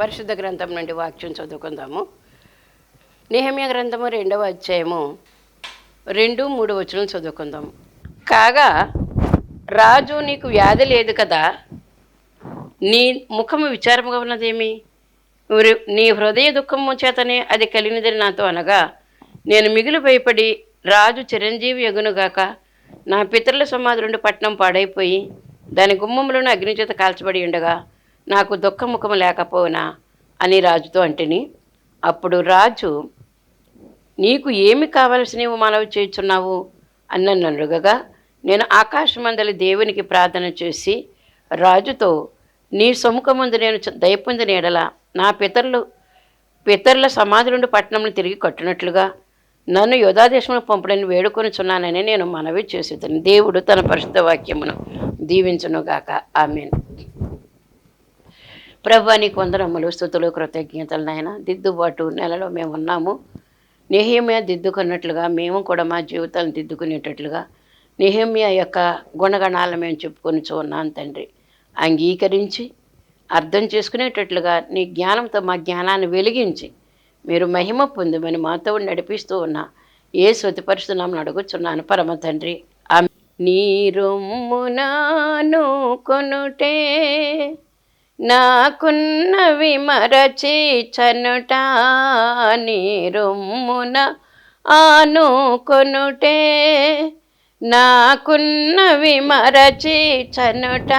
పరిశుద్ధ గ్రంథం నుండి వాక్యం చదువుకుందాము. నిహమ్య గ్రంథము రెండవ అధ్యాయము రెండు మూడు వచనం చదువుకుందాము. కాగా రాజు నీకు వ్యాధి లేదు కదా? నీ ముఖము విచారముగా ఉన్నదేమి? నీ హృదయ దుఃఖము చేతనే అది కలిగినదని నాతో అనగా నేను మిగులు భయపడి రాజు చిరంజీవి ఎగునుగాక నా పితరుల సమాధి రెండు పట్నం పాడైపోయి దాని గుమ్మములను అగ్ని చేత కాల్చబడి ఉండగా నాకు దుఃఖముఖం లేకపోనా అని రాజుతో అంటిని. అప్పుడు రాజు నీకు ఏమి కావలసినవి మనవి చేస్తున్నావు అని నన్ను నేను ఆకాశమందలి దేవునికి ప్రార్థన చేసి రాజుతో నీ సముఖముందు నేను చ- దయపొందిన ఎడల నా పితరులు పితరుల సమాధి నుండి పట్టణంను తిరిగి కట్టినట్లుగా నన్ను యోధాదేశంలో పంపడని వేడుకొనిచున్నానని నేను మనవి చేసేదాన్ని దేవుడు తన పరిశుద్ధ వాక్యమును దీవించునుగాక. ఆమెను. ప్రభు నీకు వందనములు స్థుతులు కృతజ్ఞతలు నాయన. దిద్దుబాటు నెలలో మేము ఉన్నాము. నిహమ్య దిద్దుకున్నట్లుగా మేము కూడా మా జీవితాలను దిద్దుకునేటట్లుగా నిహమ్య యొక్క గుణగణాలను మేము చెప్పుకొని చూన్నాను తండ్రి. అంగీకరించి అర్థం చేసుకునేటట్లుగా నీ జ్ఞానంతో మా జ్ఞానాన్ని వెలిగించి మీరు మహిమ పొందమని మాతో నడిపిస్తూ ఉన్న. ఏ స్వతిపరుస్తున్నామని అడుగుచున్నాను. పరమ తండ్రి ఆమె నీ రొమ్మునాను కొనుటే నాకున్నవి మరచి చనుట నీరుమ్మున ఆనుకొనుటే. నాకున్నవి మరచి చనుట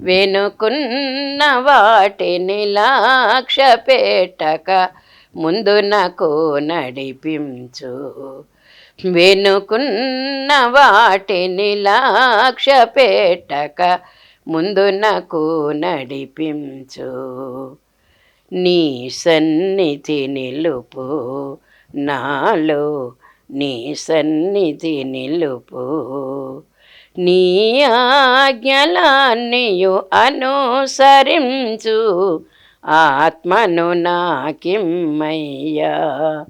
వెనుకున్న వాటిని లాక్షపేటక పెట్టక ముందు నాకు నడిపించు. వెనుకున్న వాటిని లక్ష్య పెట్టక ముందు నాకు నడిపించు. నీ సన్నిధి నిలుపు నాలో నీ సన్నిధి నిలుపు. నీ ఆజ్ఞలాన్నియు అనుసరించు. ఆత్మను నాకిమ్మయ్యా.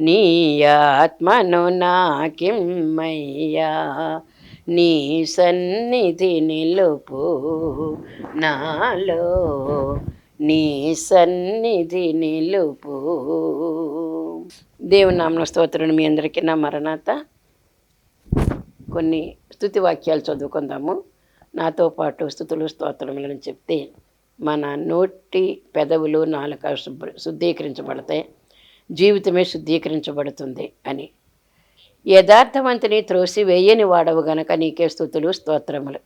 నీ ఆత్మను నాకిమ్మయ్యా. నీ సన్నిధి నిలుపు నాలో. నీ సన్నిధి నిలుపు. దేవునామన స్తోత్రుని మీ అందరికీ నా మరణాత. కొన్ని స్థుతి వాక్యాలు చదువుకుందాము. నాతో పాటు స్థుతులు స్తోత్రములను చెప్తే మన నోటి పెదవులు నాలుక శుభ్ర శుద్ధీకరించబడతాయి. జీవితమే శుద్ధీకరించబడుతుంది అని. యథార్థవంతుని త్రోసి వేయని వాడవు గనక నీకే స్థుతులు స్తోత్రములు.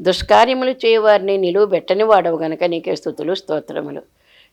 దుష్కార్యములు చేయవారిని నిలువబెట్టని వాడవు గనక నీకే స్థుతులు స్తోత్రములు.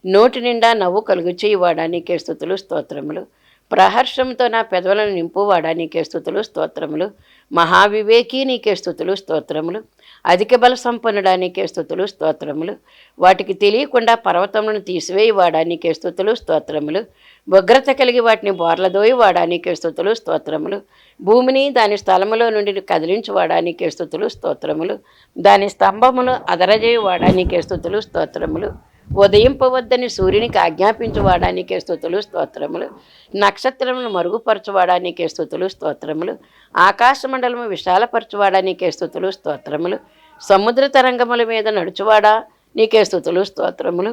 నోటి నిండా నవ్వు కలుగు చేయవాడా నీకే స్థుతులు స్తోత్రములు. ప్రహర్షంతో నా పెదవులను నింపువాడా నీకే స్థుతులు స్తోత్రములు. మహావివేకి నీకే స్థుతులు స్తోత్రములు. అధిక బల సంపన్నుడా నీకే స్థుతులు స్తోత్రములు. వాటికి తెలియకుండా పర్వతములను తీసివేయవాడా నీకే స్థుతులు స్తోత్రములు. ఉగ్రత కలిగి వాటిని బోర్లదోయి వాడానికే స్థుతులు స్తోత్రములు. భూమిని దాని స్థలములో నుండి కదిలించి వాడానికే స్థుతులు స్తోత్రములు. దాని స్తంభములు అదరజేయి వాడానికే స్థుతులు స్తోత్రములు. ఉదయింపవద్దని సూర్యునికి ఆజ్ఞాపించువాడానికే స్థుతులు స్తోత్రములు. నక్షత్రములు మరుగుపరచువాడానికే స్థుతులు స్తోత్రములు. ఆకాశమండలము విశాలపరచువాడానికే స్థుతులు స్తోత్రములు. సముద్ర తరంగముల మీద నడుచువాడా నీకే స్థుతులు స్తోత్రములు.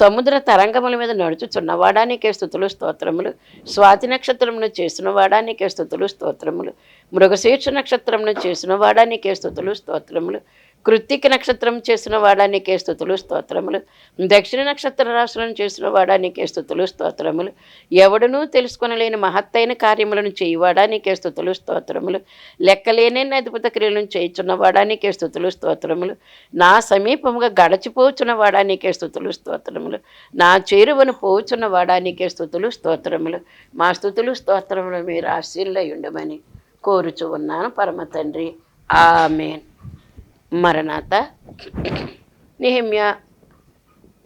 సముద్ర తరంగముల మీద నడుచుచున్నవాడా నీకే స్థుతులు స్తోత్రములు. స్వాతి నక్షత్రమును చేసినవాడా నీకే స్థుతులు స్తోత్రములు. మృగశీర్ష నక్షత్రమును చేసినవాడా నీకే స్థుతులు స్తోత్రములు. కృత్తిక నక్షత్రం చేసిన వాడానికే స్థుతులు స్తోత్రములు. దక్షిణ నక్షత్ర రాశులను చేసిన వాడానికే స్థుతులు స్తోత్రములు. ఎవడనూ తెలుసుకొనలేని మహత్తైన కార్యములను చేయువాడానికే స్థుతులు స్తోత్రములు. లెక్కలేని అద్భుత క్రియలను చేయుచున్న వాడానికే స్థుతులు స్తోత్రములు. నా సమీపముగా గడచిపోచున్న వాడానికే స్థుతులు స్తోత్రములు. నా చేరువను పోచున్న వాడానికే స్థుతులు స్తోత్రములు. మా స్థుతులు స్తోత్రములు మీరు ఆశీర్లై ఉండమని కోరుచు ఉన్నాను పరమ తండ్రి ఆమెన్. మరణాత. నిహమ్య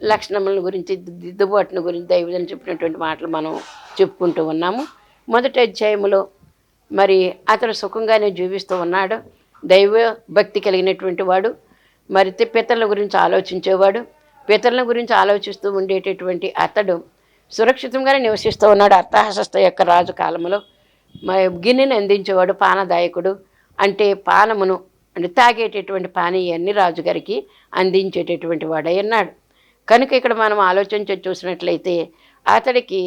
లక్షణముల గురించి దిద్దుబాటును గురించి దైవజనం చెప్పినటువంటి మాటలు మనం చెప్పుకుంటూ ఉన్నాము. మొదటి అధ్యాయములో మరి అతడు సుఖంగానే జీవిస్తూ ఉన్నాడు. దైవ భక్తి కలిగినటువంటి వాడు. మరి పితరుల గురించి ఆలోచించేవాడు. పితరుల గురించి ఆలోచిస్తూ ఉండేటటువంటి అతడు సురక్షితంగానే నివసిస్తూ ఉన్నాడు. అర్థహస్త యొక్క రాజు కాలంలో మరి గిన్నెని అందించేవాడు పానదాయకుడు. అంటే పానమును అంటే తాగేటటువంటి పానీయాన్ని రాజుగారికి అందించేటటువంటి వాడై ఉన్నాడు. కనుక ఇక్కడ మనం ఆలోచించి చూసినట్లయితే అతడికి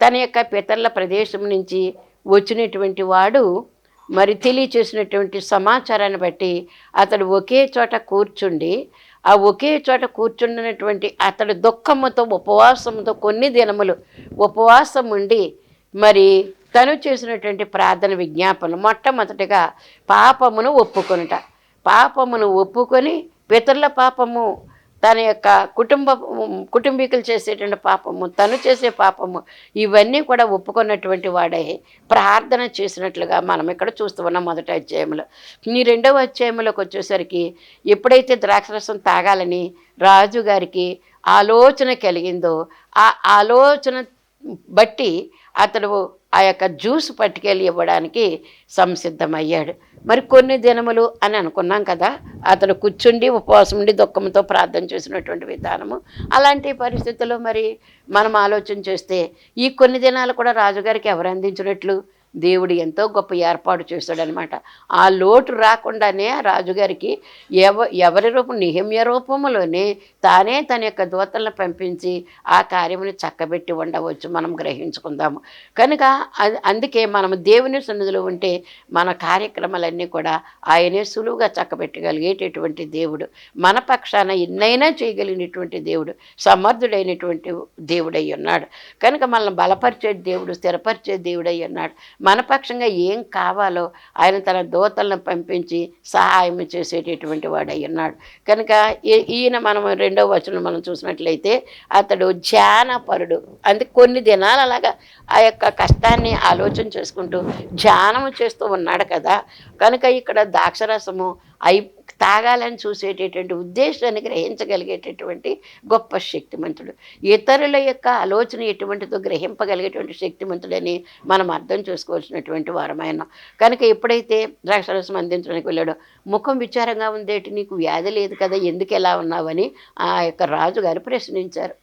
తన యొక్క పితరుల ప్రదేశం నుంచి వచ్చినటువంటి వాడు మరి తెలియచేసినటువంటి సమాచారాన్ని బట్టి అతడు ఒకే చోట కూర్చుండి ఆ ఒకే చోట కూర్చుండినటువంటి అతడు దుఃఖముతో ఉపవాసంతో కొన్ని దినములు ఉపవాసం ఉండి మరి తను చేసినటువంటి ప్రార్థన విజ్ఞాపన మొట్టమొదటిగా పాపమును ఒప్పుకొనుట. పాపమును ఒప్పుకొని పితరుల పాపము తన యొక్క కుటుంబ కుటుంబీకులు చేసేటువంటి పాపము తను చేసే పాపము ఇవన్నీ కూడా ఒప్పుకున్నటువంటి వాడే ప్రార్థన చేసినట్లుగా మనం ఇక్కడ చూస్తూ ఉన్నాం మొదటి అధ్యాయంలో ఈ రెండవ అధ్యాయంలోకి వచ్చేసరికి ఎప్పుడైతే ద్రాక్షరసం తాగాలని రాజుగారికి ఆలోచన కలిగిందో ఆ ఆలోచన బట్టి అతడు ఆ యొక్క జ్యూస్ పట్టుకెళ్ళి ఇవ్వడానికి సంసిద్ధమయ్యాడు. మరి కొన్ని దినములు అని అనుకున్నాం కదా అతడు కూర్చుండి ఉపవాసం ఉండి దుఃఖంతో ప్రార్థన చేసినటువంటి విధానము. అలాంటి పరిస్థితుల్లో మరి మనం ఆలోచన చేస్తే ఈ కొన్ని దినాలు కూడా రాజుగారికి ఎవరు అందించినట్లు? దేవుడు ఎంతో గొప్ప ఏర్పాటు చేశాడనమాట. ఆ లోటు రాకుండానే రాజుగారికి ఎవ ఎవరి రూపం నిహమ్య రూపంలోనే తానే తన యొక్క దూతలను పంపించి ఆ కార్యముని చక్కబెట్టి ఉండవచ్చు. మనం గ్రహించుకుందాము. కనుక అందుకే మనం దేవుని సన్నిధిలో ఉంటే మన కార్యక్రమాలన్నీ కూడా ఆయనే సులువుగా చక్కబెట్టగలిగేటటువంటి దేవుడు. మన పక్షాన ఎన్నైనా చేయగలిగినటువంటి దేవుడు. సమర్థుడైనటువంటి దేవుడై ఉన్నాడు. కనుక మనల్ని బలపరిచే దేవుడు స్థిరపరిచే దేవుడై ఉన్నాడు. మనపక్షంగా ఏం కావాలో ఆయన తన దోతలను పంపించి సహాయం చేసేటటువంటి వాడు ఉన్నాడు. కనుక ఈ- ఈయన మనం రెండవ వచనం మనం చూసినట్లయితే అతడు ధ్యానపరుడు. అంటే కొన్ని దినాలు అలాగా ఆ యొక్క కష్టాన్ని ఆలోచన చేసుకుంటూ ధ్యానము చేస్తూ ఉన్నాడు కదా. కనుక ఇక్కడ ద్రాక్షరసము అయి తాగాలని చూసేటటువంటి ఉద్దేశాన్ని గ్రహించగలిగేటటువంటి గొప్ప శక్తిమంతుడు. ఇతరుల యొక్క ఆలోచన ఎటువంటిదో గ్రహింపగలిగేటువంటి శక్తిమంతుడని మనం అర్థం చేసుకోవాల్సినటువంటి వారమైన కనుక ఎప్పుడైతే ద్రాక్షరసం అందించడానికి వెళ్ళాడో ముఖం విచారంగా ఉందేటి? నీకు వ్యాధి లేదు కదా ఎందుకు ఎలా ఉన్నావని ఆ యొక్క రాజుగారు ప్రశ్నించారు.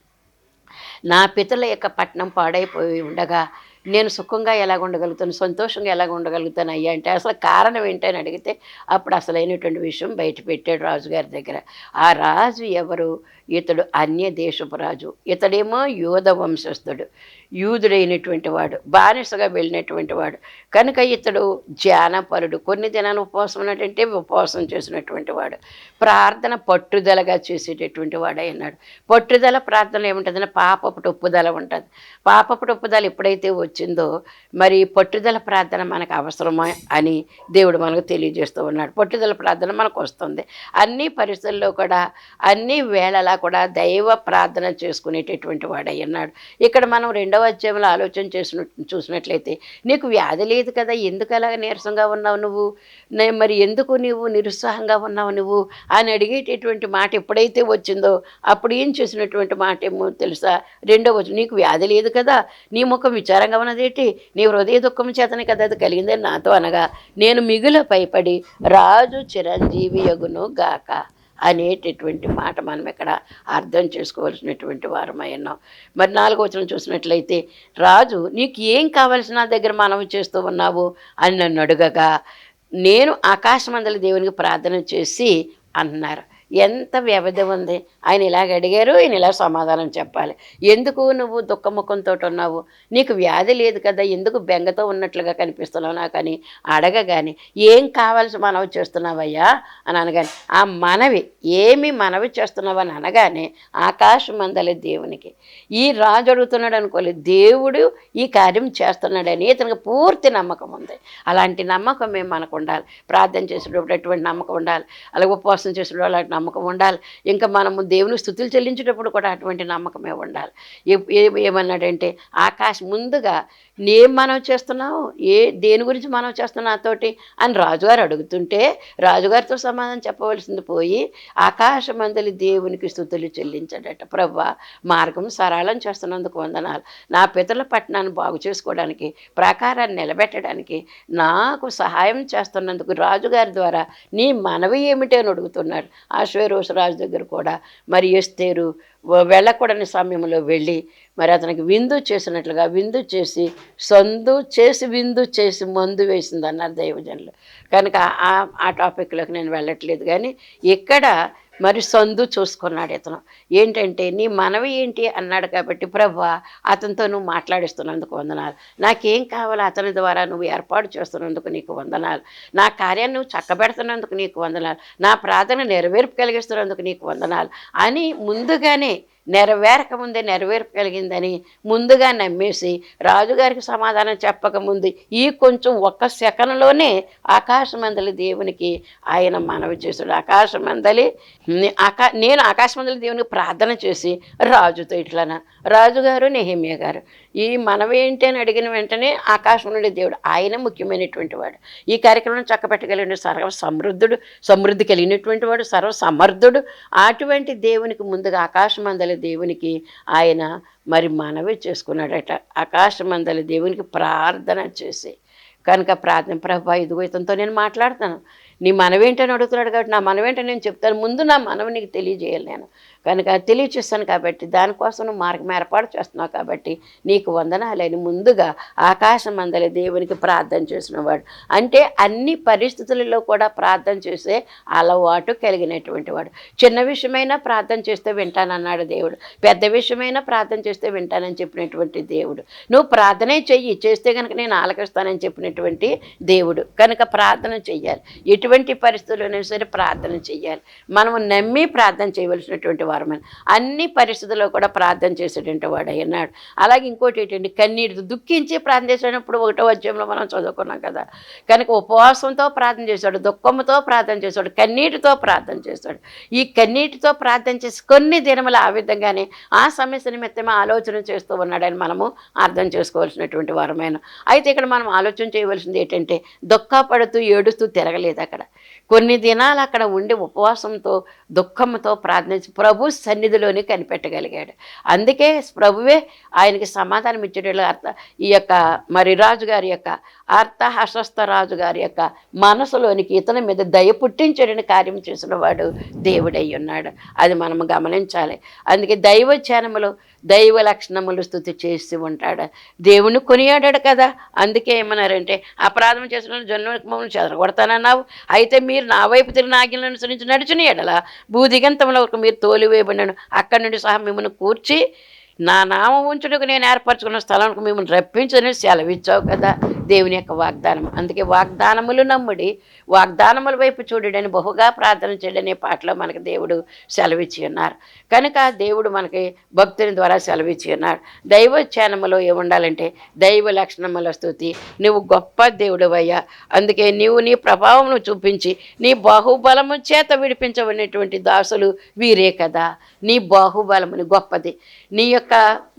నా పితల యొక్క పట్నం పాడైపోయి ఉండగా నేను సుఖంగా ఎలాగ ఉండగలుగుతాను? సంతోషంగా ఎలాగ ఉండగలుగుతాను అయ్యా అంటే అసలు కారణం ఏంటని అడిగితే అప్పుడు అసలైనటువంటి విషయం బయట పెట్టాడు రాజుగారి దగ్గర. ఆ రాజు ఎవరు? ఇతడు అన్య దేశపు రాజు. ఇతడేమో యోధ వంశస్థుడు. యూదుడైనటువంటి వాడు బానిసగా వెళ్ళినటువంటి వాడు. కనుక ఇతడు ధ్యానపరుడు కొన్ని దినాలు ఉపవాసం ఉన్నట్టంటే ఉపవాసం చేసినటువంటి వాడు. ప్రార్థన పట్టుదలగా చేసేటటువంటి వాడై ఉన్నాడు. పట్టుదల ప్రార్థన ఏముంటుందని పాపపు టొప్పుదల ఉంటుంది. పాపపు టొప్పుదల ఎప్పుడైతే వచ్చిందో మరి పట్టుదల ప్రార్థన మనకు అవసరమా అని దేవుడు మనకు తెలియజేస్తూ ఉన్నాడు. పట్టుదల ప్రార్థన మనకు వస్తుంది. అన్ని పరిస్థితుల్లో కూడా అన్ని వేళలా కూడా దైవ ప్రార్థన చేసుకునేటటువంటి వాడై ఉన్నాడు. ఇక్కడ మనం రెండవ అధ్యాయంలో ఆలోచన చేసిన చూసినట్లయితే నీకు వ్యాధి లేదు కదా ఎందుకు అలాగ నీరసంగా ఉన్నావు నువ్వు? మరి ఎందుకు నువ్వు నిరుత్సాహంగా ఉన్నావు నువ్వు? అని అడిగేటటువంటి మాట ఎప్పుడైతే వచ్చిందో అప్పుడు ఏం చేసినటువంటి మాట ఏమో తెలుసా? రెండవ నీకు వ్యాధి లేదు కదా నీ ముఖం విచారంగా ఉన్నదేంటి? నీ హృదయ దుఃఖం చేతనే కదా అది కలిగిందని నాతో అనగా నేను మిగుల పైపడి రాజు చిరంజీవి యగును గాక. అనేటటువంటి మాట మనం ఇక్కడ అర్థం చేసుకోవాల్సినటువంటి వారమై ఉన్నాం. మరి నాలుగో వచనం చూసినట్లయితే రాజు నీకు ఏం కావలసిన నా దగ్గర మనవి చేస్తూ ఉన్నావు? అని నన్ను అడుగగా నేను ఆకాశమందలి దేవునికి ప్రార్థన చేసి అన్నారు. ఎంత వ్యవధి ఉంది? ఆయన ఇలాగ అడిగారు ఈయన ఇలా సమాధానం చెప్పాలి. ఎందుకు నువ్వు దుఃఖముఖంతో ఉన్నావు నీకు వ్యాధి లేదు కదా ఎందుకు బెంగతో ఉన్నట్లుగా కనిపిస్తున్నావు నాకు అని అడగగాని ఏం కావాల్సి మనవి చేస్తున్నావయ్యా? అని అనగానే ఆ మనవి ఏమి మనవి చేస్తున్నావని అనగానే ఆకాశం అందలే దేవునికి ఈ రాజు అడుగుతున్నాడు అనుకోలే దేవుడు ఈ కార్యం చేస్తున్నాడని ఇతనికి పూర్తి నమ్మకం ఉంది. అలాంటి నమ్మకం మేము మనకు ఉండాలి. ప్రార్థన చేసేటప్పుడు అటువంటి నమ్మకం ఉండాలి. అలాగే ఉపవాసం చేసేటప్పుడు అలాంటి నమ్మకం ఉండాలి. ఇంకా మనము దేవుని స్థుతులు చెల్లించేటప్పుడు కూడా అటువంటి నమ్మకమే ఉండాలి. ఏమన్నాడంటే ఆకాశం ముందుగా ఏం మనం చేస్తున్నావు? ఏ దేని గురించి మనం చేస్తున్నావు నాతోటి? అని రాజుగారు అడుగుతుంటే రాజుగారితో సమాధానం చెప్పవలసింది పోయి ఆకాశమందలి దేవునికి స్థుతులు చెల్లించాడట. ప్రవ్వా మార్గం సరళం చేస్తున్నందుకు వందనాలు. నా పితల పట్టణాన్ని బాగు చేసుకోవడానికి ప్రాకారాన్ని నిలబెట్టడానికి నాకు సహాయం చేస్తున్నందుకు రాజుగారి ద్వారా నీ మనవి ఏమిటి? అని అడుగుతున్నాడు. ఆశ్వరోష రాజు దగ్గర కూడా మరి ఎస్తేరు వెళ్ళకూడని సమయంలో వెళ్ళి మరి అతనికి విందు చేసినట్లుగా విందు చేసి సందు చేసి విందు చేసి మందు వేసింది అన్నారు దైవజనులు. కనుక ఆ ఆ టాపిక్లోకి నేను వెళ్ళట్లేదు కానీ ఇక్కడ మరి సందు చూసుకున్నాడు ఇతను. ఏంటంటే నీ మనవి ఏంటి అన్నాడు కాబట్టి ప్రభా అతనితో నువ్వు మాట్లాడిస్తున్నందుకు వందనాలు. నాకేం కావాలో అతని ద్వారా నువ్వు ఏర్పాటు చేస్తున్నందుకు నీకు వందనాలు. నా కార్యాన్ని నువ్వు చక్కబెడుతున్నందుకు నీకు వందనాలు. నా ప్రార్థన నెరవేర్పు కలిగిస్తున్నందుకు నీకు వందనాలు. అని ముందుగానే నెరవేరక ముందే కలిగిందని ముందుగా నమ్మేసి రాజుగారికి సమాధానం చెప్పకముందు ఈ కొంచెం ఒక్క సెకనులోనే ఆకాశమందలి దేవునికి ఆయన మనవి చేశాడు. ఆకాశమందలి ఆకా నేను ఆకాశమందలి దేవునికి ప్రార్థన చేసి రాజుతో ఇట్లన. రాజుగారు నెహిమియా గారు ఈ మనవి ఏంటి అని అడిగిన వెంటనే ఆకాశం నుండి దేవుడు ఆయన ముఖ్యమైనటువంటి వాడు. ఈ కార్యక్రమం చక్కబెట్టగలిగిన సర్వ సమృద్ధుడు సమృద్ధి కలిగినటువంటి వాడు సర్వ సమర్థుడు. అటువంటి దేవునికి ముందుగా ఆకాశమందలి దేవునికి ఆయన మరి మనవి చేసుకున్నాడట. ఆకాశమందలి దేవునికి ప్రార్థన చేసి. కనుక ప్రార్థన ప్రభా ఇదిగో ఇతనితో నేను మాట్లాడతాను. నీ మనవేంటని అడుగుతున్నాడు కాబట్టి నా మనవేంటని నేను చెప్తాను. ముందు నా మనవి నీకు తెలియజేయాలి నేను. కనుక తెలియచేస్తాను కాబట్టి దానికోసం మార్గం ఏర్పాటు చేస్తున్నావు కాబట్టి నీకు వందనాలని. ముందుగా ఆకాశం అందలి దేవునికి ప్రార్థన చేసినవాడు. అంటే అన్ని పరిస్థితులలో కూడా ప్రార్థన చేసే అలవాటు కలిగినటువంటి వాడు. చిన్న విషయమైనా ప్రార్థన చేస్తే వింటానన్నాడు దేవుడు. పెద్ద విషయమైనా ప్రార్థన చేస్తే వింటానని చెప్పినటువంటి దేవుడు. నువ్వు ప్రార్థనే చెయ్యి చేస్తే కనుక నేను ఆలకిస్తానని చెప్పినటువంటి దేవుడు. కనుక ప్రార్థన చెయ్యాలి. ఎటువంటి పరిస్థితుల్లోనైనా సరే ప్రార్థన చెయ్యాలి. మనము నమ్మి ప్రార్థన చేయవలసినటువంటి వారమని. అన్ని పరిస్థితుల్లో కూడా ప్రార్థన చేసేటువంటి వాడు అయినాడు అలాగే ఇంకోటి ఏంటంటే కన్నీటితో దుఃఖించి ప్రార్థన చేసేటప్పుడు ఒకటో అధ్యాయంలో మనం చదువుకున్నాం కదా. కనుక ఉపవాసంతో ప్రార్థన చేశాడు దుఃఖంతో ప్రార్థన చేశాడు కన్నీటితో ప్రార్థన చేశాడు ఈ కన్నీటితో ప్రార్థన చేసి కొన్ని దినములు ఆ విధంగానే ఆ సమస్య నిమిత్తమే ఆలోచన చేస్తూ ఉన్నాడని మనము అర్థం చేసుకోవాల్సినటువంటి వారమైన. అయితే ఇక్కడ మనం ఆలోచన చేయవలసింది ఏంటంటే దుఃఖపడుతూ ఏడుస్తూ తిరగలేదు అక్కడ. కొన్ని దినాలు అక్కడ ఉండి ఉపవాసంతో దుఃఖంతో ప్రార్థించి ప్రభు సన్నిధిలోని కనిపెట్టగలిగాడు. అందుకే ప్రభువే ఆయనకి సమాధానం ఇచ్చేటట్లు అర్థ ఈ యొక్క మరి రాజుగారి యొక్క అర్థ హస్త రాజుగారి యొక్క మనసులోనికి ఇతని మీద దయ పుట్టించడని కార్యం చేసిన వాడు దేవుడై ఉన్నాడు. అది మనం గమనించాలి. అందుకే దైవ ధ్యానములో దైవ లక్షణములు స్థుతి చేసి ఉంటాడు. దేవుని కొనియాడాడు కదా. అందుకే ఏమన్నారంటే అపరాధం చేసిన జన్మకు మమ్మల్ని చెదరగొడతానన్నావు. అయితే మీరు నా వైపు తిరిగిన ఆజ్ఞలను అనుసరించి నడిచిన ఎడల. భూదిగంతంలో ఒక మీరు తోలివేయబడినాను. అక్కడి నుండి సహా మిమ్మల్ని కూర్చి నా నామం ఉంచుటకు నేను ఏర్పరచుకున్న స్థలానికి మిమ్మల్ని రప్పించని సెలవిచ్చావు కదా దేవుని యొక్క వాగ్దానం. అందుకే వాగ్దానములు నమ్ముడి వాగ్దానముల వైపు చూడడని బహుగా ప్రార్థన చేయడనే పాటలో మనకి దేవుడు సెలవిచ్చి ఉన్నారు. కనుక దేవుడు మనకి భక్తుని ద్వారా సెలవిచ్చి ఉన్నాడు దైవ ధ్యానములో ఏముండాలంటే దైవ లక్షణముల స్థుతి. నువ్వు గొప్ప దేవుడు అయ్యా అందుకే నీవు నీ ప్రభావమును చూపించి నీ బాహుబలము చేత విడిపించబడినటువంటి దాసులు వీరే కదా. నీ బాహుబలముని గొప్పది. నీ యొక్క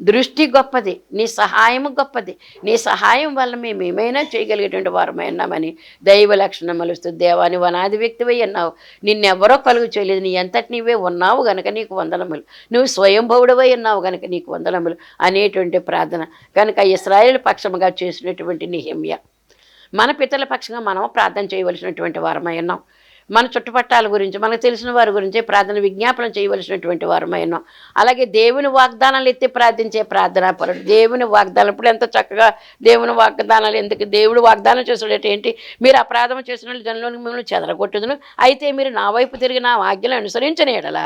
దృష్టి గొప్పది నీ సహాయము గొప్పది. నీ సహాయం వల్ల మేము ఏమైనా చేయగలిగేటువంటి వారమై ఉన్నామని దైవ లక్షణములు దేవాని వనాది వ్యక్తివై అన్నావు నిన్నెవరో కలుగు చేయలేదు. నీ ఎంతటి నీవే ఉన్నావు గనక నీకు వందనములు. నువ్వు స్వయంభవుడవై ఉన్నావు గనక నీకు వందనములు. అనేటువంటి ప్రార్థన. కనుక ఇస్రాయేల్ పక్షముగా చేసినటువంటి నిహిమ్య. మన పితల పక్షంగా మనం ప్రార్థన చేయవలసినటువంటి వారమై ఉన్నాం. మన చుట్టుపట్టాల గురించి మనకు తెలిసిన వారి గురించి ప్రార్థన విజ్ఞాపనం చేయవలసినటువంటి వారమై అలాగే దేవుని వాగ్దానాలు ఎత్తి ప్రార్థించే ప్రార్థన పరుడు. దేవుని వాగ్దానం ఇప్పుడు ఎంత చక్కగా దేవుని వాగ్దానాలు ఎందుకు దేవుడు వాగ్దానం చేసాడట ఏంటి? మీరు అపరాధం చేసిన వాళ్ళు జనంలోని మిమ్మల్ని చెదరగొట్టుదును. అయితే మీరు నా వైపు తిరిగి నా ఆజ్ఞలు అనుసరించిన ఎడల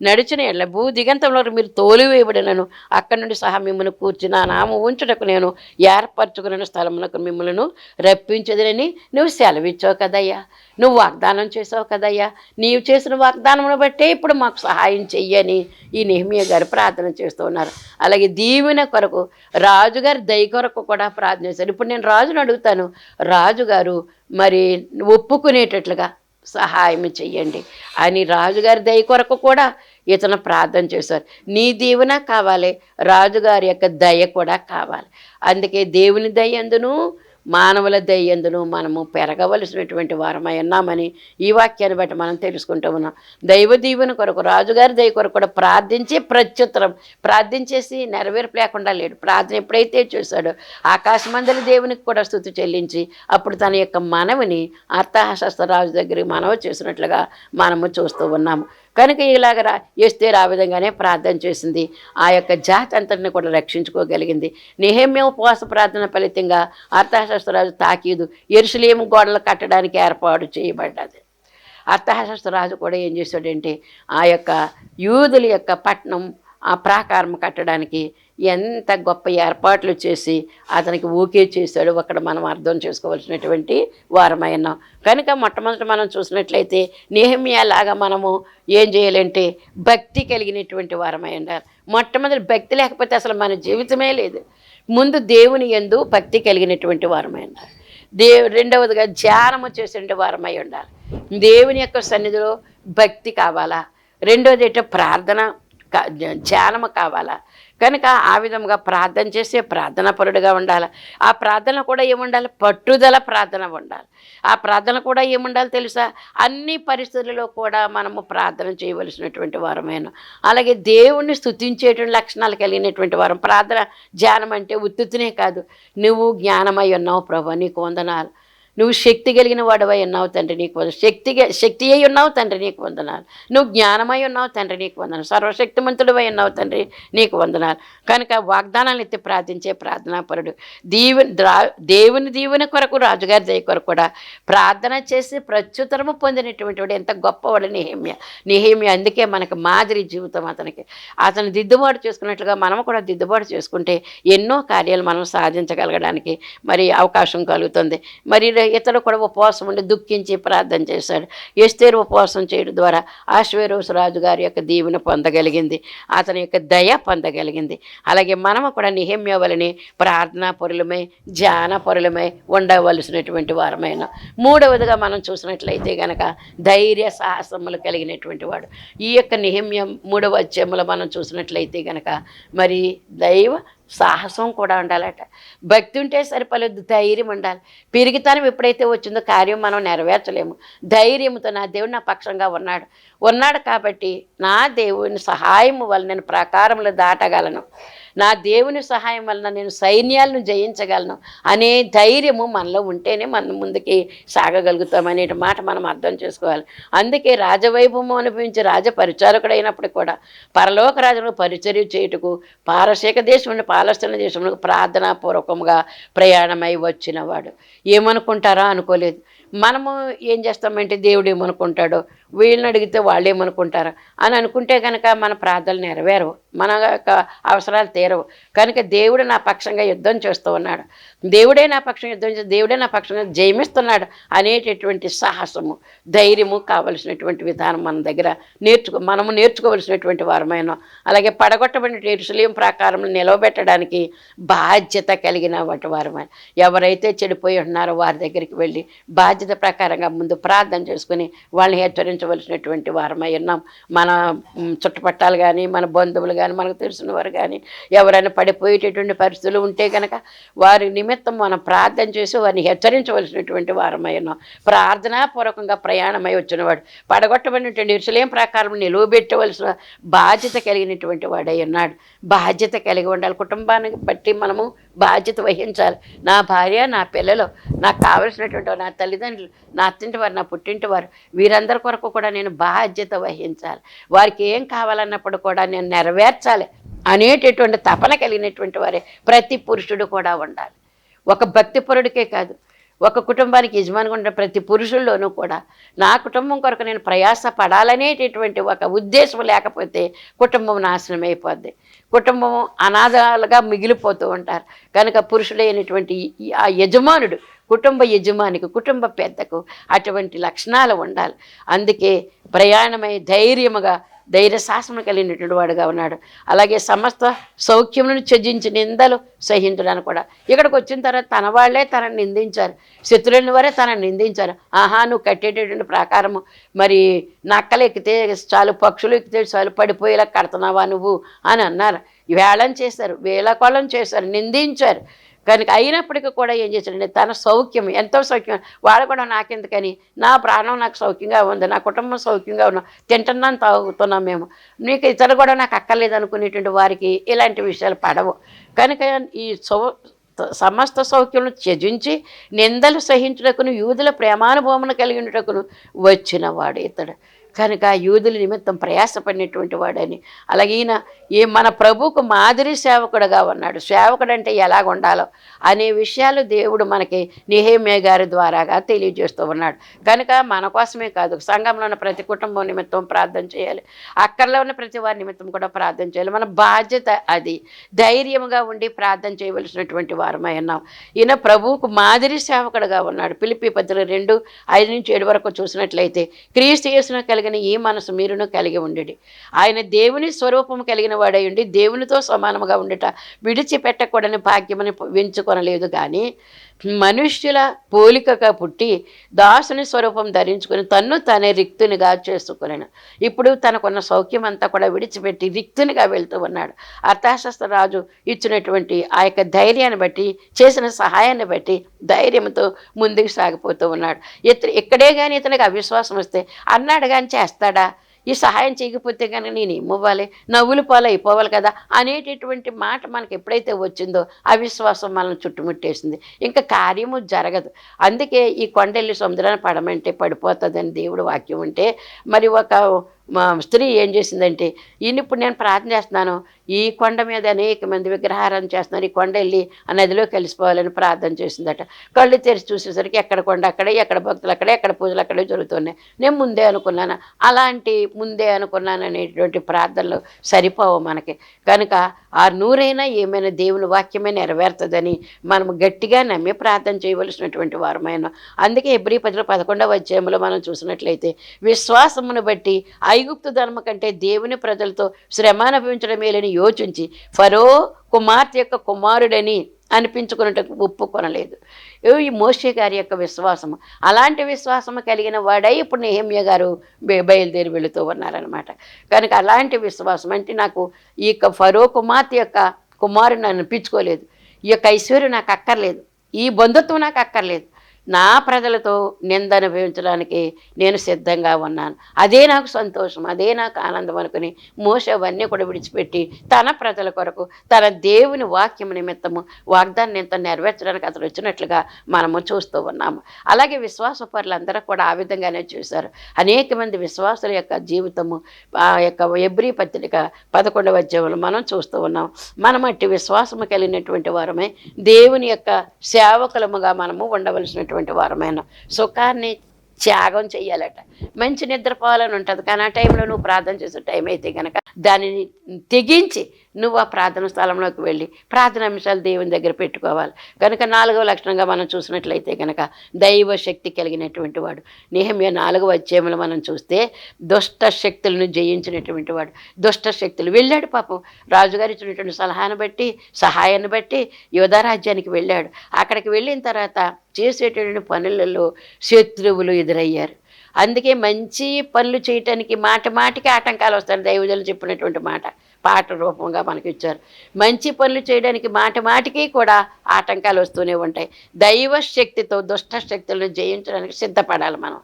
నడిచిన ఎడల భూ దిగంతంలో మీరు తోలివేయబడినను. అక్కడి నుండి సహా మిమ్మల్ని కూర్చి నా నామ ఉంచుటకు నేను ఏర్పరచుకున్న స్థలములకు మిమ్మల్ని రప్పించదునని నువ్వు సెలవిచ్చావు కదయ్యా. నువ్వు వాగ్దానం చేసి చేసావు కదయ్యా? నీవు చేసిన వాగ్దానమును బట్టే ఇప్పుడు మాకు సహాయం చెయ్యని ఈ నెహ్మియ గారు ప్రార్థన చేస్తూ ఉన్నారు. అలాగే దీవెన కొరకు రాజుగారి దయ కొరకు కూడా ప్రార్థన చేశారు. ఇప్పుడు నేను రాజును అడుగుతాను. రాజుగారు మరి ఒప్పుకునేటట్లుగా సహాయం చెయ్యండి. అని రాజుగారి దయ కొరకు కూడా ఇతను ప్రార్థన చేశారు. నీ దీవెన కావాలి రాజుగారి యొక్క దయ కూడా కావాలి. అందుకే దేవుని దయ ఎందును? మానవుల దయ్యందును మనము పెరగవలసినటువంటి వారమై ఉన్నామని ఈ వాక్యాన్ని బట్టి మనం తెలుసుకుంటూ ఉన్నాం. దైవ దీవెన కొరకు రాజుగారి దయ కొరకు కూడా ప్రార్థించి ప్రత్యుత్తరం ప్రార్థించేసి నెరవేర్పు లేకుండా లేడు. ప్రార్థన ఎప్పుడైతే చూశాడో ఆకాశమందలి దేవునికి కూడా స్థుతి చెల్లించి అప్పుడు తన యొక్క మనవిని అర్థహస్త రాజు దగ్గరికి మనవ చేసినట్లుగా మనము చూస్తూ ఉన్నాము. కనుక ఇలాగ రా ఆ విధంగానే ప్రార్థన చేసింది. ఆ యొక్క జాతి అంతటిని కూడా రక్షించుకోగలిగింది. నిహమ్య ఉపవాస ప్రార్థన ఫలితంగా అర్థశాస్త్రరాజు తాకీదు ఎరుసలేము గోడలు కట్టడానికి ఏర్పాటు చేయబడ్డది. అర్థహస్త రాజు కూడా ఏం చేశాడంటే ఆ యొక్క యూదుల యొక్క పట్టణం ఆ ప్రాకారం కట్టడానికి ఎంత గొప్ప ఏర్పాట్లు చేసి అతనికి ఓకే చేశాడు అక్కడ మనం అర్థం చేసుకోవాల్సినటువంటి వారమైన. కనుక మొట్టమొదటి మనం చూసినట్లయితే నేహమ్యా లాగా మనము ఏం చేయాలంటే భక్తి కలిగినటువంటి వారమై ఉండాలి. మొట్టమొదటి భక్తి లేకపోతే అసలు మన జీవితమే లేదు. ముందు దేవుని ఎందు భక్తి కలిగినటువంటి వారమై ఉండాలి. దేవు రెండవదిగా ధ్యానము చేసే వారమై ఉండాలి. దేవుని యొక్క సన్నిధిలో భక్తి కావాలా? రెండోది ఏంటో ప్రార్థన ధ్యానము కావాలా? కనుక ఆ విధంగా ప్రార్థన చేసే ప్రార్థన పరుడుగా ఉండాలి. ఆ ప్రార్థన కూడా ఏముండాలి? పట్టుదల ప్రార్థన ఉండాలి. ఆ ప్రార్థన కూడా ఏముండాలి తెలుసా? అన్ని పరిస్థితుల్లో కూడా మనము ప్రార్థన చేయవలసినటువంటి వారమైన. అలాగే దేవుణ్ణి స్థుతించేటువంటి లక్షణాలు కలిగినటువంటి వారం. ప్రార్థన ధ్యానం అంటే ఉత్తునే కాదు. నువ్వు జ్ఞానమై ఉన్నావు ప్రభు నీకు వందనాలు. నువ్వు శక్తి కలిగిన వాడవై ఉన్నావు తండ్రి నీకు వందనాలు. శక్తి శక్తి అయి ఉన్నావు తండ్రి నీకు వందనాలు. నువ్వు జ్ఞానమై ఉన్నావు తండ్రి నీకు వందనాలు. సర్వశక్తిమంతుడివై ఉన్నావు తండ్రి నీకు వందనాలు. కనుక వాగ్దానాలు ఎత్తి ప్రార్థించే ప్రార్థనాపరుడు. దీవు ద్రా దేవుని దీవుని కొరకు రాజుగారి దయ కొరకు కూడా ప్రార్థన చేసి ప్రత్యుత్తరము పొందినటువంటి వాడు ఎంత గొప్పవాడు నిహేమ్య. నిహేమ్య అందుకే మనకు మాదిరి జీవితం అతనికి. అతను దిద్దుబాటు చేసుకున్నట్లుగా మనం కూడా దిద్దుబాటు చేసుకుంటే ఎన్నో కార్యాలు మనం సాధించగలగడానికి మరి అవకాశం కలుగుతుంది. మరి ఇతడు కూడా ఉపవాసం ఉండి దుఃఖించి ప్రార్థన చేశాడు. ఎస్తేరు ఉపవాసం చేయడం ద్వారా ఆశ్వేరోసు రాజు గారి యొక్క దీవెన పొందగలిగింది. అతని యొక్క దయ పొందగలిగింది. అలాగే మనము కూడా నిహమ్య వలని ప్రార్థనా పరులమై ధ్యాన పరులమై ఉండవలసినటువంటి వారమైన. మూడవదిగా మనం చూసినట్లయితే గనక ధైర్య సాహసములు కలిగినటువంటి వాడు. ఈ యొక్క నిహమ్యం మూడవ అధ్యయములు మనం చూసినట్లయితే గనక మరి దైవ సాహసం కూడా ఉండాలట. భక్తి ఉంటే సరిపోలేదు ధైర్యం ఉండాలి. పిరిగితనం ఎప్పుడైతే వచ్చిందో కార్యం మనం నెరవేర్చలేము. ధైర్యంతో నా దేవుడు నా పక్షంగా ఉన్నాడు. ఉన్నాడు కాబట్టి నా దేవుని సహాయం వల్ల నేను ప్రకారంలో దాటగలను. నా దేవుని సహాయం వలన నేను సైన్యాలను జయించగలను. అనే ధైర్యము మనలో ఉంటేనే మనం ముందుకి సాగగలుగుతాం అనే మాట మనం అర్థం చేసుకోవాలి. అందుకే రాజవైభవం అనుభవించి రాజ పరిచారకుడైనప్పుడు కూడా పరలోక రాజును పరిచర్య చేయుటకు పారశీక దేశం నుండి పాలస్తీన దేశంలో ప్రార్థనాపూర్వకంగా ప్రయాణమై వచ్చినవాడు. ఏమనుకుంటారా అనుకోలేదు. మనము ఏం చేస్తామంటే దేవుడు ఏమనుకుంటాడో వీళ్ళని అడిగితే వాళ్ళు ఏమనుకుంటారు? అని అనుకుంటే కనుక మన ప్రార్థనలు నెరవేరవు. మన యొక్క అవసరాలు తీరవు. కనుక దేవుడు నా పక్షంగా యుద్ధం చేస్తూ ఉన్నాడు. దేవుడే నా పక్షం యుద్ధం చేసి దేవుడే నా పక్షంగా జయమిస్తున్నాడు అనేటటువంటి సాహసము ధైర్యము కావలసినటువంటి విధానం మన దగ్గర నేర్చుకో మనము నేర్చుకోవలసినటువంటి వారమైన అలాగే పడగొట్టబడిన ఎరుసలేం ప్రకారం నిలవబెట్టడానికి బాధ్యత కలిగిన వాటి వారమైన. ఎవరైతే చెడిపోయి ఉన్నారో వారి దగ్గరికి వెళ్ళి బాధ్యత ప్రకారంగా ముందు ప్రార్థన చేసుకుని వాళ్ళని హెచ్చరించవలసినటువంటి వారమై ఉన్నాం. మన చుట్టుపట్టాలు కానీ మన బంధువులు కానీ మనకు తెలిసిన వారు కానీ ఎవరైనా పడిపోయేటటువంటి పరిస్థితులు ఉంటే కనుక వారి నిమిత్తం మనం ప్రార్థన చేసి వారిని హెచ్చరించవలసినటువంటి వారమై ఉన్నాం. ప్రార్థనాపూర్వకంగా ప్రయాణమై వచ్చినవాడు పడగొట్టబడినటువంటి ఇరుసలేం ప్రకారం నిలువబెట్టవలసిన బాధ్యత కలిగినటువంటి వాడై ఉన్నాడు. బాధ్యత కలిగి ఉండాలి. కుటుంబానికి బట్టి మనము బాధ్యత వహించాలి. నా భార్య నా పిల్లలు నాకు కావలసినటువంటి నా తల్లిదండ్రులు నా అత్తింటి వారు నా పుట్టింటి వారు వీరందరి కొరకు కూడా నేను బాధ్యత వహించాలి. వారికి ఏం కావాలన్నప్పుడు కూడా నేను నెరవేర్చాలి అనేటటువంటి తపన కలిగినటువంటి వారే ప్రతి పురుషుడు కూడా ఉండాలి. ఒక భక్తిపరుడికే కాదు ఒక కుటుంబానికి యజమానిగా ఉండే ప్రతి పురుషుల్లోనూ కూడా నా కుటుంబం కొరకు నేను ప్రయాస పడాలనేటటువంటి ఒక ఉద్దేశం లేకపోతే కుటుంబం నాశనం అయిపోద్ది. కుటుంబం అనాథాలుగా మిగిలిపోతూ ఉంటారు. కనుక పురుషుడైనటువంటి ఆ యజమానుడు కుటుంబ యజమానికి కుటుంబ పెద్దకు అటువంటి లక్షణాలు ఉండాలి. అందుకే ప్రయాణమై ధైర్యముగా ధైర్య శాసనం కలిగినటువంటి వాడుగా ఉన్నాడు. అలాగే సమస్త సౌఖ్యములను త్యజించి నిందలు సహించడానికి కూడా. ఇక్కడికి వచ్చిన తర్వాత తన వాళ్ళే తనను నిందించారు. శత్రువుని వారే తనను నిందించారు. ఆహా నువ్వు కట్టేటటువంటి ప్రకారము. మరి నక్కలు ఎక్కితే చాలు పక్షులు ఎక్కితే చాలు పడిపోయేలా కడుతున్నావా నువ్వు అని అన్నారు. వేళం చేశారు వేళకోళం చేశారు నిందించారు. కనుక అయినప్పటికీ కూడా ఏం చేశాడంటే తన సౌఖ్యం ఎంతో సౌఖ్యం వాళ్ళు కూడా నాకెందుకని నా ప్రాణం నాకు సౌఖ్యంగా ఉంది నా కుటుంబం సౌఖ్యంగా ఉన్నాం తింటున్నాను తాగుతున్నాం మేము. నీకు ఇతరు కూడా నాకు అక్కర్లేదు అనుకునేటువంటి వారికి ఇలాంటి విషయాలు పడవు. కనుక ఈ సౌ సమస్త సౌఖ్యమును త్యజించి నిందలు సహించుటకును యూదుల ప్రేమానుభవమును కలిగి ఉండుటకును వచ్చినవాడు ఇతడు. కనుక యూదుల నిమిత్తం ప్రయాసపడినటువంటి వాడని. అలాగే ఈయన ఏ మన ప్రభువుకు మాదిరి సేవకుడుగా ఉన్నాడు. సేవకుడు అంటే ఎలాగ ఉండాలో అనే విషయాలు దేవుడు మనకి నిహేమే గారి ద్వారాగా తెలియజేస్తూ ఉన్నాడు. కనుక మన కోసమే కాదు సంఘంలో ఉన్న ప్రతి కుటుంబం నిమిత్తం ప్రార్థన చేయాలి. అక్కర్లో ఉన్న ప్రతి వారి నిమిత్తం కూడా ప్రార్థన చేయాలి. మన బాధ్యత అది. ధైర్యంగా ఉండి ప్రార్థన చేయవలసినటువంటి వారమై ఉన్నాం. ఈయన ప్రభువుకు మాదిరి సేవకుడుగా ఉన్నాడు. పిలిపి పద్ధతులు రెండు ఐదు నుంచి ఏడు వరకు చూసినట్లయితే క్రీస్తు యేసును కలిగిన ఈ మనసు మీరును కలిగి ఉండేది ఆయన దేవుని స్వరూపం కలిగిన వాడై ఉండి దేవునితో సమానముగా ఉండట విడిచిపెట్టకూడని భాగ్యమని ఎంచుకొనలేదు కానీ మనుష్యుల పోలికగా పుట్టి దాసుని స్వరూపం ధరించుకుని తన్ను తానే రిక్తునిగా చేసుకునేను. ఇప్పుడు తనకున్న సౌఖ్యం అంతా కూడా విడిచిపెట్టి రిక్తునిగా వెళ్తూ ఉన్నాడు. అర్థాశస్త్ర రాజు ఇచ్చినటువంటి ఆ యొక్క ధైర్యాన్ని బట్టి చేసిన సహాయాన్ని బట్టి ధైర్యంతో ముందుకు సాగిపోతూ ఉన్నాడు. ఇతను ఇక్కడే కానీ ఇతనికి అవిశ్వాసం వస్తే అన్నాడు కానీ చేస్తాడా? ఈ సహాయం చేయకపోతే కనుక నేను ఏమివ్వాలి? నవ్వులు పాలు అయిపోవాలి కదా? అనేటటువంటి మాట మనకి ఎప్పుడైతే వచ్చిందో అవిశ్వాసం మనల్ని చుట్టుముట్టేసింది. ఇంకా కార్యము జరగదు. అందుకే ఈ కొండెల్లి సముద్రాన్ని పడమంటే పడిపోతుందని దేవుడు వాక్యం ఉంటే మరి ఒక స్త్రీ ఏం చేసిందంటే ఈయన ఇప్పుడు నేను ప్రార్థన చేస్తున్నాను. ఈ కొండ మీద అనేక మంది విగ్రహారాధన చేస్తున్నారు. ఈ కొండ వెళ్ళి ఆ నదిలో కలిసిపోవాలని ప్రార్థన చేసిందట. కళ్ళు తెరిచి చూసేసరికి ఎక్కడ కొండ అక్కడే ఎక్కడ భక్తులు అక్కడే ఎక్కడ పూజలు అక్కడే జరుగుతున్నాయి. నేను ముందే అనుకున్నాను. అలాంటి ముందే అనుకున్నాను అనేటువంటి ప్రార్థనలు సరిపోవు మనకి. కనుక ఆ నూరైనా ఏమైనా దేవుని వాక్యమే నెరవేరుతుందని మనం గట్టిగా నమ్మి ప్రార్థన చేయవలసినటువంటి వారమైన. అందుకే ఎబ్రి పదిలో పదకొండవ అధ్యాయంలో మనం చూసినట్లయితే విశ్వాసమును బట్టి ఐగుప్తు ధర్మ కంటే దేవుని ప్రజలతో శ్రమ అనుభవించడం మేలని యోచించి ఫరో కుమార్తె యొక్క కుమారుడని అనిపించుకున్నట్టు ఒప్పుకొనలేదు ఈ మోషే గారి యొక్క విశ్వాసము. అలాంటి విశ్వాసము కలిగిన వాడై ఇప్పుడు నేహమ్య గారు బయలుదేరి వెళుతూ ఉన్నారనమాట కనుక అలాంటి విశ్వాసం అంటే నాకు ఈ యొక్క ఫరో కుమార్తె యొక్క కుమారుని అనిపించుకోలేదు. ఈ యొక్క ఐశ్వర్యం నాకు అక్కర్లేదు. ఈ బంధుత్వం నాకు అక్కర్లేదు. నా ప్రజలతో నింద అనుభవించడానికి నేను సిద్ధంగా ఉన్నాను. అదే నాకు సంతోషం అదే నాకు ఆనందం అనుకుని మోస అవన్నీ కూడా విడిచిపెట్టి తన ప్రజల కొరకు తన దేవుని వాక్యం నిమిత్తము వాగ్దాన్ని ఎంత నెరవేర్చడానికి అతను వచ్చినట్లుగా మనము చూస్తూ ఉన్నాము. అలాగే విశ్వాస పరులందరూ కూడా ఆ విధంగానే చూశారు. అనేక మంది విశ్వాసుల యొక్క జీవితము ఆ యొక్క ఎబ్రి పత్రిక పదకొండవ అధ్యాయంలో మనం చూస్తూ ఉన్నాం. మనం అట్టి విశ్వాసము కలిగినటువంటి వారమే దేవుని యొక్క సేవకులముగా మనము ఉండవలసినటువంటి వారమైన. సుఖాన్ని త్యాగం చెయ్యాలట. మంచి నిద్రపోవాలని ఉంటుంది. కానీ ఆ టైంలో నువ్వు ప్రార్థన చేసే టైం అయితే కనుక దానిని తెగించి నువ్వు ఆ ప్రార్థన స్థలంలోకి వెళ్ళి ప్రార్థన అంశాలు దేవుని దగ్గర పెట్టుకోవాలి. కనుక నాలుగవ లక్షణంగా మనం చూసినట్లయితే కనుక దైవ శక్తి కలిగినటువంటి వాడు. నిహమ్య నాలుగవ అధ్యాయంలో మనం చూస్తే దుష్ట శక్తులను జయించినటువంటి వాడు. దుష్ట శక్తులు వెళ్ళాడు పాపం. రాజుగారు ఇచ్చినటువంటి సలహాను బట్టి సహాయాన్ని బట్టి యువధారాజ్యానికి వెళ్ళాడు. అక్కడికి వెళ్ళిన తర్వాత చేసేటటువంటి పనులలో శత్రువులు ఎదురయ్యారు. అందుకే మంచి పనులు చేయటానికి మాట మాటికి ఆటంకాలు వస్తాయి. దైవజలు చెప్పినటువంటి మాట పాట రూపంగా మనకి ఇచ్చారు. మంచి పనులు చేయడానికి మాట మాటికి కూడా ఆటంకాలు వస్తూనే ఉంటాయి. దైవ శక్తితో దుష్ట శక్తులను జయించడానికి సిద్ధపడాలి మనం.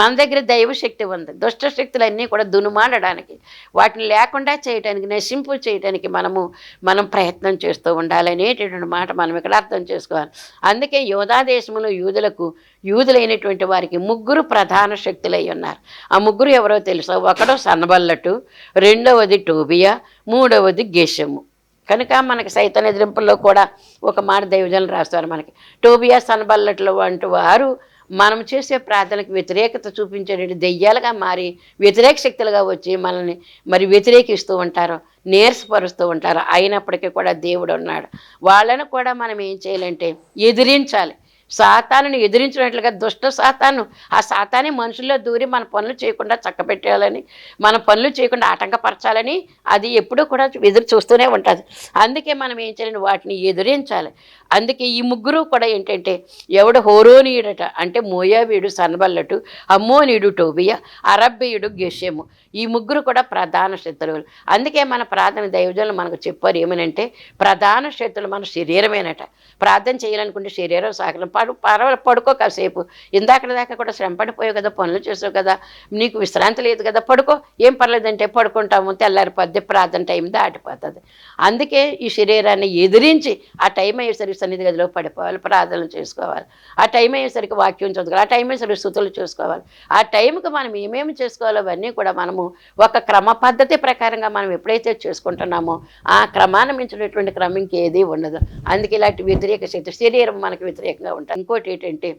మన దగ్గర దైవ శక్తి ఉంది. దుష్ట శక్తులన్నీ కూడా దునుమాడడానికి వాటిని లేకుండా చేయడానికి నశింపు చేయడానికి మనము మనం ప్రయత్నం చేస్తూ ఉండాలనేటటువంటి మాట మనం ఇక్కడ అర్థం చేసుకోవాలి. అందుకే యోధా దేశంలో యూదులకు యూదులైనటువంటి వారికి ముగ్గురు ప్రధాన శక్తులై ఉన్నారు. ఆ ముగ్గురు ఎవరో తెలుసా? ఒకడో సన్నబల్లటు రెండవది టోబియా మూడవది గేషము. కనుక మనకి సైతం ఎదిరింపుల్లో కూడా ఒక మాట దైవజనులు రాస్తారు మనకి. టోబియా సన్నబల్లట్లు వంటి వారు మనం చేసే ప్రార్థనకు వ్యతిరేకత చూపించేటువంటి దెయ్యాలుగా మారి వ్యతిరేక శక్తులుగా వచ్చి మనల్ని మరి వ్యతిరేకిస్తూ ఉంటారు నీరసపరుస్తూ ఉంటారు. అయినప్పటికీ కూడా దేవుడు ఉన్నాడు. వాళ్ళను కూడా మనం ఏం చేయాలంటే ఎదిరించాలి. సాతాను ఎదిరించినట్లుగా దుష్ట సాతాను. ఆ సాతాన్ని మనుషుల్లో దూరి మన పనులు చేయకుండా చక్కబెట్టేయాలని మన పనులు చేయకుండా ఆటంకపరచాలని అది ఎప్పుడూ కూడా ఎదురు చూస్తూనే ఉంటుంది. అందుకే మనం ఏం చేయాలి? వాటిని ఎదిరించాలి. అందుకే ఈ ముగ్గురు కూడా ఏంటంటే ఎవడు హోరోనీయుడట అంటే మోయావీయుడు సన్బల్లటు అమ్మోనీయుడు టోబియా అరబ్బీయుడు గెషేము. ఈ ముగ్గురు కూడా ప్రధాన శత్రువులు. అందుకే మన ప్రార్థన దైవజనులు మనకు చెప్పారు ఏమనంటే ప్రధాన శత్రులు మన శరీరమేనట. ప్రార్థన చేయాలనుకుంటే శరీరం సాగరం పడు పర్వాలేదు పడుకో కాసేపు. ఇందాక దాకా కూడా శ్రమ పడిపోయావు కదా పనులు చేసావు కదా నీకు విశ్రాంతి లేదు కదా పడుకో. ఏం పర్లేదంటే పడుకుంటాము తెల్లారిపోద్ది ప్రార్థన టైం దాటిపోతుంది. అందుకే ఈ శరీరాన్ని ఎదిరించి ఆ టైం అయ్యేసరికి సన్నిధి గదిలో పడిపోవాలి ప్రార్థనలు చేసుకోవాలి. ఆ టైం అయ్యేసరికి వాక్యం చదువుకోవాలి ఆ టైం అయ్యేసరికి స్థుతులు చూసుకోవాలి. ఆ టైంకి మనం ఏమేమి చేసుకోవాలో అవన్నీ కూడా మనము ఒక క్రమ పద్ధతి ప్రకారంగా మనం ఎప్పుడైతే చేసుకుంటున్నామో ఆ క్రమాన్ని మించినటువంటి క్రమం ఇంకేది ఉండదు. అందుకే ఇలాంటి వ్యతిరేక శక్తి శరీరం మనకు వ్యతిరేకంగా ఉంటుంది ఇంకోటి ఏంటంటే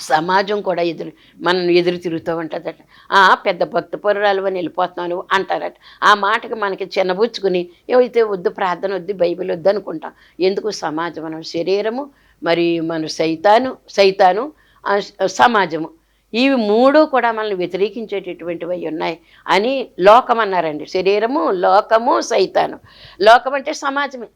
సమాజం కూడా ఎదురు మనం ఎదురు తిరుగుతూ ఉంటుందట. "ఆ, పెద్ద భక్త పొరరాలు అని వెళ్ళిపోతున్నాను అంటారట. ఆ మాటకి మనకి చిన్నబుచ్చుకుని ఏవైతే వద్దు ప్రార్థన వద్దు బైబిల్ వద్దు అనుకుంటాం. ఎందుకు సమాజం మనం శరీరము మరి మన సైతాను సైతాను సమాజము. ఇవి మూడు కూడా మనల్ని వ్యతిరేకించేటటువంటివి ఉన్నాయి అని లోకం అన్నారండి. శరీరము లోకము సైతాను. లోకం అంటే సమాజమే.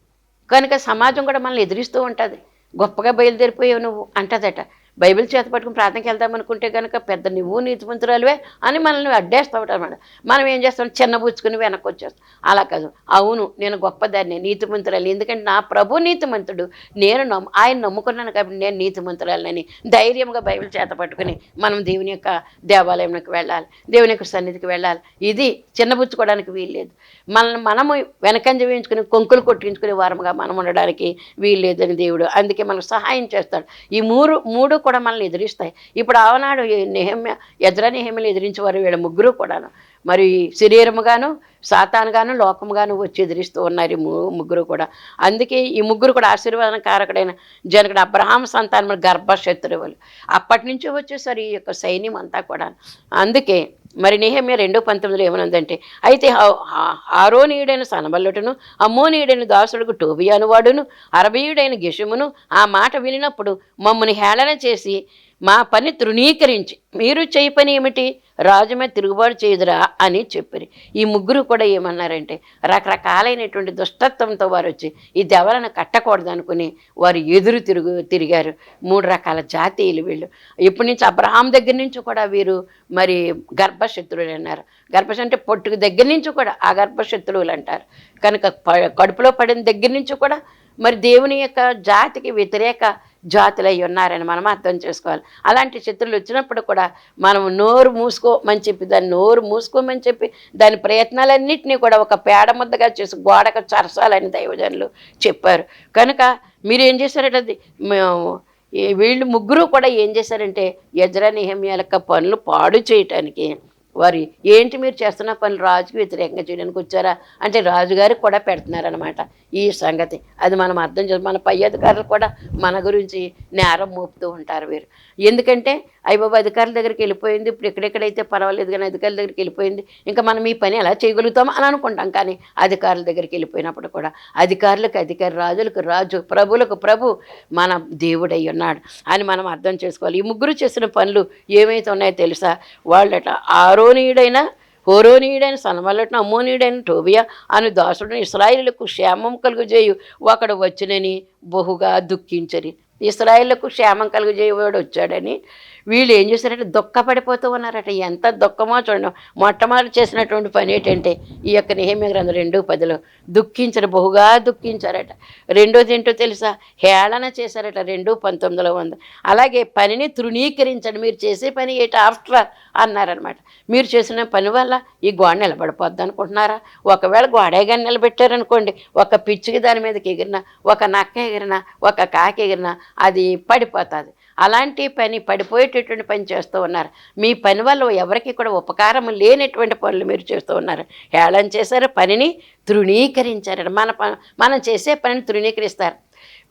కనుక సమాజం కూడా మనల్ని ఎదిరిస్తూ ఉంటుంది. గొప్పగా బయలుదేరిపోయావు నువ్వు అంటదట. బైబిల్ చేత పట్టుకుని ప్రార్థనకి వెళ్దాం అనుకుంటే కనుక పెద్ద నువ్వు నీతిమంతురాలువే అని మనల్ని అడ్డేస్తావు అనమాట మనం ఏం చేస్తాం? చిన్నబుచ్చుకుని వెనక్కి వచ్చేస్తాం. అలా కాదు. అవును నేను గొప్పదాన్ని నీతిమంతురాలు. ఎందుకంటే నా ప్రభు నీతిమంతుడు. నేను నమ్ము ఆయన నమ్ముకున్నాను కాబట్టి నేను నీతిమంతురాలని ధైర్యంగా బైబిల్ చేత పట్టుకుని మనం దేవుని యొక్క దేవాలయంలోకి వెళ్ళాలి దేవుని యొక్క సన్నిధికి వెళ్ళాలి. ఇది చిన్నబుచ్చుకోవడానికి వీల్లేదు మనల్ని మనము వెనకంజ వేయించుకుని కొంకులు కొట్టించుకునే వారముగా మనం ఉండడానికి వీల్లేదని దేవుడు అందుకే మనకు సహాయం చేస్తాడు. ఈ మూడు మూడు కూడా మనల్ని ఎదిరిస్తాయి. ఇప్పుడు ఆవనాడు నిహమ్య ఎద్ర నిహమ్యలు ఎదిరించేవారు వీళ్ళ ముగ్గురు కూడాను. మరి శరీరముగాను సాతానుగాను లోకముగాను వచ్చి ఎదిరిస్తూ ఉన్నారు ఈ ముగ్గురు కూడా. అందుకే ఈ ముగ్గురు కూడా ఆశీర్వాదన కారకుడైన జనకుడు అబ్రహాం సంతానం గర్భశత్రువులు. అప్పటి నుంచి వచ్చేసరి ఈ యొక్క సైన్యం అంతా కూడా అందుకే మరి నేహమ్య రెండో పంతొమ్మిదిలో ఏమనుందంటే అయితే ఆరోనీయుడైన సనబల్లుటను అమ్మోనీయుడైన దాసుడుకు టోబియాను వాడును అరబీయుడైన గిషమును ఆ మాట వినినప్పుడు మమ్మల్ని హేళన చేసి మా పని తృణీకరించి. మీరు చేయి పని ఏమిటి? రాజమే తిరుగుబాటు చేయదురా అని చెప్పారు. ఈ ముగ్గురు కూడా ఏమన్నారంటే రకరకాలైనటువంటి దుష్టత్వంతో వారు వచ్చి ఈ దెవలను కట్టకూడదు అనుకుని వారు ఎదురు తిరుగు తిరిగారు. మూడు రకాల జాతీయులు వీళ్ళు. ఇప్పటి నుంచి అబ్రహాం దగ్గర నుంచి కూడా వీరు మరి గర్భశత్రువులు అన్నారు. గర్భశ అంటే పొట్టుకు దగ్గర నుంచి కూడా ఆ గర్భశత్రువులు అంటారు. కనుక ప- కడుపులో పడిన దగ్గర నుంచి కూడా మరి దేవుని యొక్క జాతికి వ్యతిరేక జాతులై ఉన్నారని మనం అర్థం చేసుకోవాలి. అలాంటి శత్రులు వచ్చినప్పుడు కూడా మనం నోరు మూసుకోమని చెప్పి దాన్ని నోరు మూసుకోమని చెప్పి దాని ప్రయత్నాలన్నింటినీ కూడా ఒక పేడ ముద్దగా చేసి గోడకు చరసాలని దైవజనులు చెప్పారు. కనుక మీరు ఏం చేశారంటే అది మేము వీళ్ళు ముగ్గురు కూడా ఏం చేశారంటే యజ్ర నిహమ్యాల యొక్క పనులు పాడు చేయటానికి వారి ఏంటి మీరు చేస్తున్న పనులు? రాజుకి వ్యతిరేకంగా చేయడానికి వచ్చారా? అంటే రాజుగారికి కూడా పెడుతున్నారనమాట ఈ సంగతి. అది మనం అర్థం చేసి మన పై అధికారులు కూడా మన గురించి నేరం మోపుతూ ఉంటారు వీరు. ఎందుకంటే అయ్యబాబు అధికారుల దగ్గరికి వెళ్ళిపోయింది. ఇప్పుడు ఎక్కడెక్కడైతే పర్వాలేదు కానీ అధికారుల దగ్గరికి వెళ్ళిపోయింది. ఇంకా మనం ఈ పని ఎలా చేయగలుగుతాం అని అనుకుంటాం కానీ అధికారుల దగ్గరికి వెళ్ళిపోయినప్పుడు కూడా అధికారులకు అధికారి రాజులకు రాజు ప్రభులకు ప్రభు మన దేవుడై ఉన్నాడు అని మనం అర్థం చేసుకోవాలి. ఈ ముగ్గురు చేసిన పనులు ఏమైతే ఉన్నాయో తెలుసా? వాళ్ళట ఆరోనీయుడైన హోరోనీయుడైన సనమల్లటను అమ్మోనీయుడైన టోబియా అను దాసుడు ఇస్రాయిలకు క్షేమం కలుగుజేయు ఒకడు వచ్చినని బహుగా దుఃఖించని. ఇస్రాయిళ్ళకు క్షేమం కలుగజేయవాడు వచ్చాడని వీళ్ళు ఏం చేశారంటే దుఃఖపడిపోతూ ఉన్నారట. ఎంత దుఃఖమో చూడండి. మొట్టమొదటి చేసినటువంటి పని ఏంటంటే ఈ యొక్క నిహమ్య గ్రంథం రెండు పదిలో దుఃఖించరు బహుగా దుఃఖించారట. రెండోది ఏంటో తెలుసా? హేళన చేశారట రెండు పంతొమ్మిదిలో ఉంది అలాగే పనిని తృణీకరించండి. మీరు చేసే పని ఏంటి ఆఫ్టర్ అన్నారనమాట మీరు చేసిన పని వల్ల ఈ గోడ నిలబడిపోద్ది అనుకుంటున్నారా? ఒకవేళ గోడే కానీ నిలబెట్టారనుకోండి ఒక పిచ్చికి దాని మీదకి ఎగిరినా ఒక నక్క ఎగిరినా ఒక కాకి ఎగిరినా అది పడిపోతుంది. అలాంటి పని పడిపోయేటటువంటి పని చేస్తూ ఉన్నారు. మీ పని వల్ల ఎవరికి కూడా ఉపకారం లేనటువంటి పనులు మీరు చేస్తూ ఉన్నారు. హేళన చేశారు పనిని తృణీకరించారు. మన ప మనం చేసే పనిని తృణీకరిస్తారు.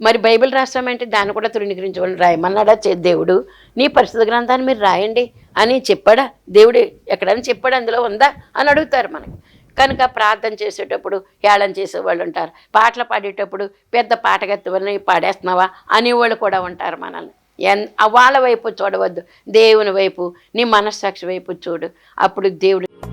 మరి బైబిల్ రాస్తామంటే దాన్ని కూడా తృణీకరించుకోండి రాయమన్నాడా? చే దేవుడు నీ పరిస్థితి గ్రంథాన్ని మీరు రాయండి అని చెప్పాడా? దేవుడు ఎక్కడైనా చెప్పాడు? అందులో ఉందా? అని అడుగుతారు మనకి. కనుక ప్రార్థన చేసేటప్పుడు హేళన చేసేవాళ్ళు ఉంటారు. పాటలు పాడేటప్పుడు పెద్ద పాటగత్తువని పాడేస్తున్నావా? అనేవాళ్ళు కూడా ఉంటారు మనల్ని. ఎన్ వాళ్ళ వైపు చూడవద్దు. దేవుని వైపు నీ మనస్సాక్షి వైపు చూడు. అప్పుడు దేవుడు